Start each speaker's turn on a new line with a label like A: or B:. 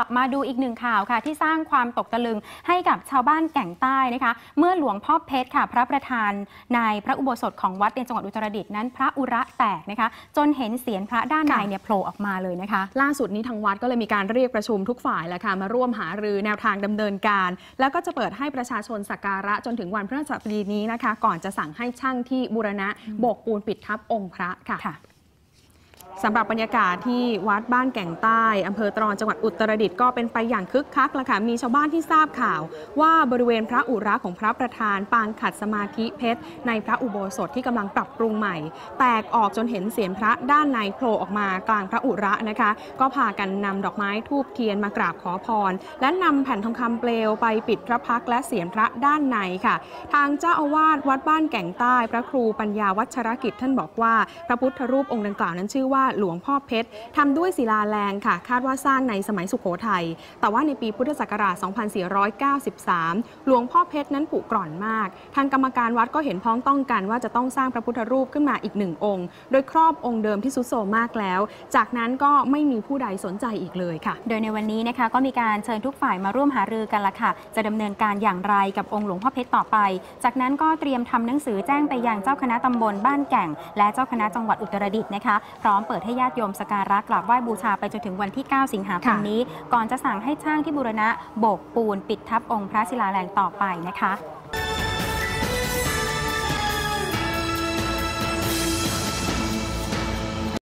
A: ลับมาดูอีกหนึ่งข่าวค่ะ ที่สร้างความตกตะลึงให้กับชาวบ้านแก่งใต้นะคะ เมื่อหลวงพ่อเพชรค่ะ พระประธานในพระอุโบสถของวัดในจังหวัดอุตรดิตถ์นั้น พระอุระแตกนะคะ จนเห็นเสียนพระด้านในเนี่ยโผล่ออกมาเลยนะคะ
B: ล่าสุดนี้ทางวัดก็เลยมีการเรียกประชุมทุกฝ่ายแล้วค่ะมาร่วมหารือแนวทางดำเนินการ แล้วก็จะเปิดให้ประชาชนสักการะจนถึงวันพฤหัสบดีนี้นะคะ ก่อนจะสั่งให้ช่างที่บูรณะโบกปูนปิดทับองค์พระค่ะ
A: ค่ะ
B: สำหรับบรรยากาศที่วัดบ้านแก่งใต้อำเภอตรอนจังหวัดอุตรดิตถ์ก็เป็นไปอย่างคึกคักละค่ะมีชาวบ้านที่ทราบข่าว ว่าบริเวณพระอุระของพระประธาน ปางขัดสมาธิเพชร ในพระอุโบสถที่กำลังปรับปรุงใหม่ แตกออกจนเห็นเสียงพระด้านในโผล่ออกมากลางพระอุระนะคะ ก็พากันนำดอกไม้ทูบเทียนมากราบขอพร และนำแผ่นทองคำเปลวไปปิดพระพักและเสียงพระด้านในค่ะ ทางเจ้าอาวาสวัดบ้านแก่งใต้ พระครูปัญญาวัชรกิจท่านบอกว่า พระพุทธรูปองค์ดังกล่าวนั้นชื่อว่าหลวงพ่อเพชรทำด้วยศิลาแรงค่ะ คาดว่าสร้างในสมัยสุโขทัย แต่ว่าในปีพุทธศักราช 2493 หลวงพ่อเพชรนั้นผุกร่อนมาก ทางกรรมการวัดก็เห็นพ้องต้องกันว่าจะต้องสร้างพระพุทธรูปขึ้นมาอีกหนึ่งองค์ โดยครอบองค์เดิมที่สุดโทมมากแล้ว จากนั้นก็ไม่มีผู้ใดสนใจอีกเลยค่ะ
A: โดยในวันนี้นะคะก็มีการเชิญทุกฝ่ายมาร่วมหารือกันละค่ะ จะดำเนินการอย่างไรกับองค์หลวงพ่อเพชรต่อไป จากนั้นก็เตรียมทำหนังสือแจ้งไปยังเจ้าคณะตำบลบ้านแก่ง และเจ้าคณะจังหวัดอุตรดิตถ์นะคะ พร้อมเปิดให้ญาติโยมสกการะกราบไหว้บูชาไปจนถึงวันที่ 9 สิงหาคม
B: ค่ะ
A: นี้ ก่อนจะสั่งให้ช่างที่บูรณะโบกปูนปิดทับองค์พระศิลาแรงต่อไปนะคะ